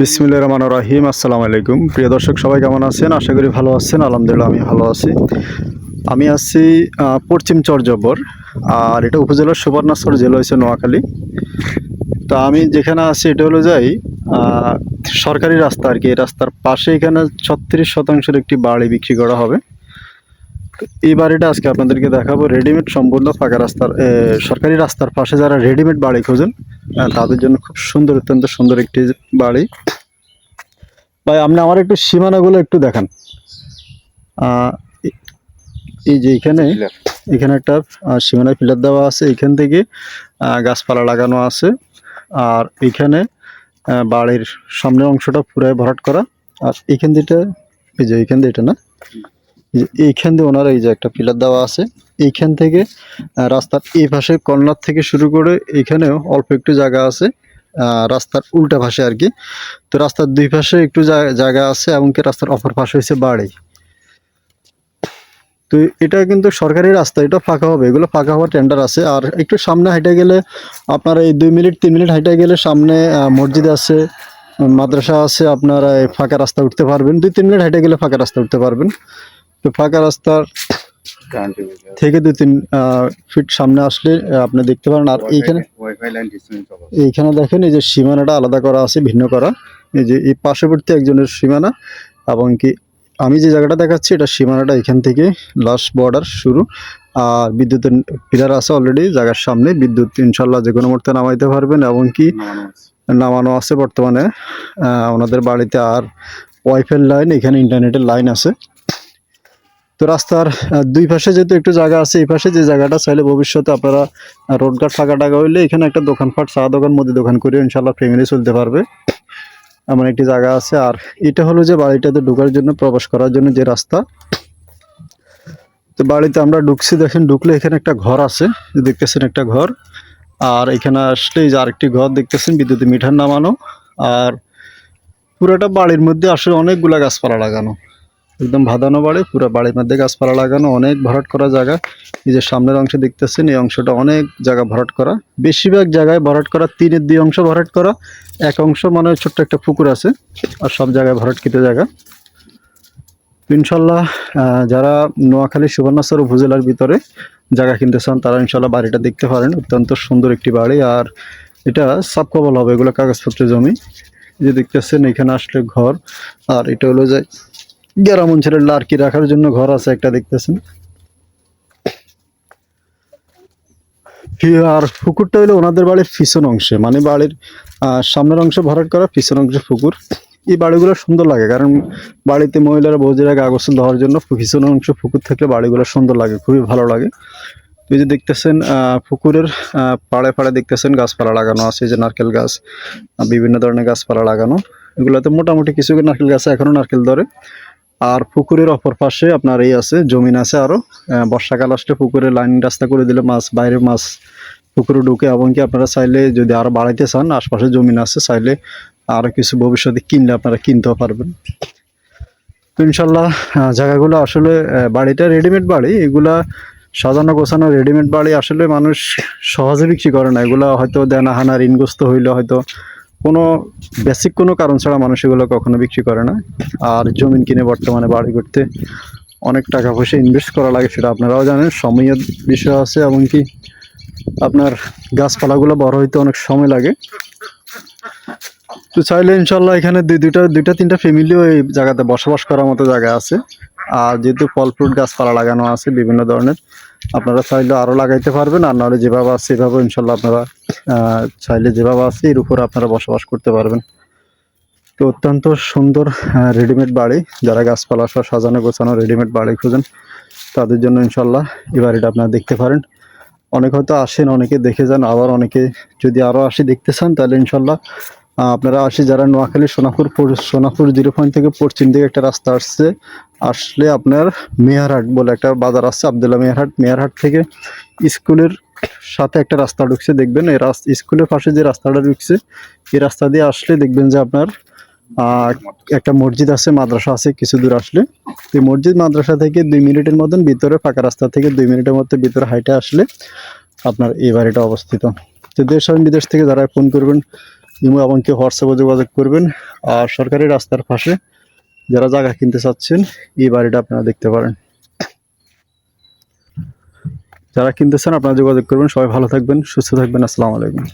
বিসমিল্লা রহমান রাহিম, আসসালামু আলাইকুম। প্রিয় দর্শক, সবাই কেমন আছেন? আশা করি ভালো আছেন। আলহামদুলিল্লাহ আমি ভালো আছি। আমি আছি পশ্চিম চরজব্বর আর এটা উপজেলার সুবর্ণাচর জেলা হয়েছে নোয়াখালী। তো আমি যেখানে আছি, এটা হলো যাই সরকারি রাস্তা আর কি। এই রাস্তার পাশে এখানে ছত্রিশ শতাংশের একটি বাড়ি বিক্রি করা হবে। এই বাড়িটা আজকে আপনাদেরকে দেখাবো। রেডিমেড সম্পূর্ণ ফাঁকা রাস্তার সরকারি রাস্তার পাশে যারা রেডিমেড বাড়ি খোঁজেন তাদের জন্য খুব সুন্দর অত্যন্ত সুন্দর একটি বাড়ি। ভাই আপনি আমার একটু সীমানাগুলো একটু দেখান। এই যে এখানে এখানে একটা সীমানায় পিলার দেওয়া আছে। এখান থেকে গাছপালা লাগানো আছে। আর এখানে বাড়ির সামনের অংশটা পুরাই ভরাট করা। আর এখান দিয়ে এই যে এইখান দিয়ে এটা না এই এইখান দিয়ে ওনার এই যে একটা পিলার দেওয়া আছে। এইখান থেকে রাস্তার এই পাশে কর্নার থেকে শুরু করে এখানেও অল্প একটু জায়গা আছে রাস্তার উল্টা পাশে আর কি। তো রাস্তার দুই পাশে একটু জায়গা- আছে এমনকি রাস্তার অপর পাশে হচ্ছে বাড়ি। তো এটা কিন্তু সরকারি রাস্তা, এটা ফাঁকা হবে, এগুলো ফাঁকা হওয়ার টেন্ডার আছে। আর একটু সামনে হাইটে গেলে আপনার এই দুই মিনিট, তিন মিনিট হাইটে গেলে সামনে মসজিদ আছে, মাদ্রাসা আছে, আপনারা ফাঁকা রাস্তা উঠতে পারবেন। দুই, তিন মিনিট হাইটে গেলে ফাঁকা রাস্তা উঠতে পারবেন। তো ফাঁকা রাস্তার থেকে দু তিন ফিট সামনে আসলে আপনি দেখতে পারেন। আর এইখানে এইখানে দেখেন এই যে সীমানাটা আলাদা করা আছে ভিন্ন করা। এই যে এই পার্শ্ববর্তী একজনের সীমানা এবং কি আমি যে জায়গাটা দেখাচ্ছি এটা সীমানাটা এখান থেকে লাস্ট বর্ডার শুরু। আর বিদ্যুতের পিলার আছে অলরেডি জায়গার সামনে। বিদ্যুৎ ইনশাল্লাহ যে কোনো মুহূর্তে নামাইতে পারবেন এবং কি নামানো আছে। বর্তমানে। আহ, ওনাদের বাড়িতে আর ওয়াইফাই লাইন এখানে ইন্টারনেটের লাইন আছে। তো রাস্তার দুই পাশে যেহেতু একটু জায়গা আছে, এই পাশে যে জায়গাটা, চাইলে ভবিষ্যতে আপনারা রোডঘাট ফাঁকা টাকা হইলে এখানে একটা দোকানপাট, চা দোকান, মুদি দোকান করে ইনশাল্লাহ ফ্যামিলি চলতে পারবে। এমন একটি জায়গা আছে। আর এটা হলো যে বাড়িটাতে ঢোকার জন্য, প্রবেশ করার জন্য যে রাস্তা। তো বাড়িতে আমরা ঢুকছি, দেখেন ঢুকলে এখানে একটা ঘর আছে দেখতেছেন একটা ঘর। আর এখানে আসলে এই যে আরেকটি ঘর দেখতেছেন, বিদ্যুতের মিঠার নামানো। আর পুরোটা বাড়ির মধ্যে আসলে অনেকগুলা গাছপালা লাগানো। একদম ভাদানো বাড়ি, পুরো বাড়ির মধ্যে গাছপালা লাগানো, অনেক ভরাট করা জায়গা। এই যে সামনের অংশে দেখতেছেন, এই অংশটা অনেক জায়গা ভরাট করা। বেশিরভাগ জায়গায় ভরাট করা, তিনের দুই অংশ ভরাট করা, এক অংশ মানে ছোট্ট একটা পুকুর আছে, আর সব জায়গায় ভরাটকৃত জায়গা। ইনশাল্লাহ যারা নোয়াখালী সুবর্ণাচর উপজেলার ভিতরে জায়গা কিনতে চান, তারা ইনশাল্লাহ বাড়িটা দেখতে পারেন। অত্যন্ত সুন্দর একটি বাড়ি, আর এটা সাবকবল হবে, এগুলো কাগজপত্রের জমি। যে দেখতেছেন, এখানে আসলে ঘর, আর এটা হলো যে গ্রাম অঞ্চলের লার্কি রাখার জন্য ঘর আছে, একটা দেখতেছেন। আর পুকুরটা হলো ওনাদের বাড়ির পিছন অংশে মানে বাড়ির সামনের অংশ ভরাট করা পিছন অংশে পুকুর। এই বাড়িগুলো সুন্দর লাগে, কারণ বাড়িতে মহিলারা বৌদিরা গা গোসল দেওয়ার জন্য পিছন অংশ পুকুর থাকলে বাড়িগুলো সুন্দর লাগে, খুবই ভালো লাগে। এই যে দেখতেছেন পুকুরের পাড়ে পাড়ে দেখতেছেন গাছপালা লাগানো আছে যে নারকেল গাছ বিভিন্ন ধরনের গাছপালা লাগানো। এগুলোতে মোটামুটি কিছু নারকেল গাছে এখনও নারকেল ধরে। আর পুকুরের অপর পাশে আপনার এই আছে জমিন আছে আরও। আহ, বর্ষাকাল আসলে পুকুরে লাইন রাস্তা করে দিলে মাছ বাইরের মাছ পুকুরে ঢুকে এবং কি আপনারা চাইলে যদি আরও বাড়াইতে চান আশপাশে জমিন আছে চাইলে আরও কিছু ভবিষ্যতে কিনলে আপনারা কিনতেও পারবেন। তো ইনশাল্লাহ জায়গাগুলো আসলে বাড়িটা রেডিমেড বাড়ি। এগুলা সাজানো গোছানো রেডিমেড বাড়ি আসলে মানুষ সহজে বিক্রি করে না। এগুলো হয়তো দেনা হানা ঋণগ্রস্ত হইলে হয়তো কোনো বেসিক কোনো কারণ ছাড়া মানুষ এগুলো কখনো বিক্রি করে না। আর জমিন কিনে বর্তমানে বাড়ি করতে অনেক টাকা পয়সা ইনভেস্ট করা লাগে সেটা আপনারাও জানেন, সময়ের বিষয় আছে এমনকি আপনার গাছপালাগুলো বড় হইতে অনেক সময় লাগে। তো চাইলে ইনশাল্লাহ এখানে দুই দুইটা দুইটা তিনটা ফ্যামিলিও এই জায়গাতে বসবাস করার মতো জায়গা আছে। আর যেহেতু ফল ফ্রুট গাছপালা লাগানো আছে বিভিন্ন ধরনের, আপনারা চাইলে আরও লাগাইতে পারবেন, আর নাহলে যেভাবে আছে সেভাবে ইনশাল্লাহ আপনারা চাইলে যেভাবে আছে এর উপর আপনারা বসবাস করতে পারবেন। তো অত্যন্ত সুন্দর রেডিমেড বাড়ি, যারা গাছপালা সহ সাজানো গোছানো রেডিমেড বাড়ি খুঁজেন, তাদের জন্য ইনশাল্লাহ এই বাড়িটা আপনারা দেখতে পারেন। অনেক হয়তো আসেন, অনেকে দেখে যান, আবার অনেকে যদি আরও আসি দেখতে চান, তাহলে ইনশাল্লাহ আপনারা আসি যারা নোয়াখালী, সোনাপুর সোনাপুর জিরো পয়েন্ট থেকে পশ্চিম দিকে একটা রাস্তা আসছে, আসলে আপনার মেয়ারহাট বলে একটা বাজার আসছে আবদুল্লাহ মেয়ারহাট মেয়ারহাট থেকে স্কুলের সাথে একটা রাস্তা ঢুকছে, দেখবেন এই রাস্তা, স্কুলের পাশে যে রাস্তাটা ঢুকছে, এই রাস্তা দিয়ে আসলে দেখবেন যে আপনার একটা মসজিদ আছে, মাদ্রাসা আছে, কিছু দূর আসলে। এই মসজিদ, মাদ্রাসা থেকে দুই মিনিটের মতন ভিতরে, ফাঁকা রাস্তা থেকে দুই মিনিটের মধ্যে ভিতরে হাইটে আসলে আপনার এই বাড়িটা অবস্থিত। তো দেশ বিদেশ থেকে যারা ফোন করবেন ইমো আমাকে হোয়াটসঅ্যাপে যোগাযোগ করবেন। আর সরকারি রাস্তার পাশে যারা জায়গা কিনতে চাচ্ছেন, এই বাড়িটা আপনারা দেখতে পারেন। যারা কিনতে চান, আপনারা যোগাযোগ করবেন। সবাই ভালো থাকবেন, সুস্থ থাকবেন। আসসালামু আলাইকুম।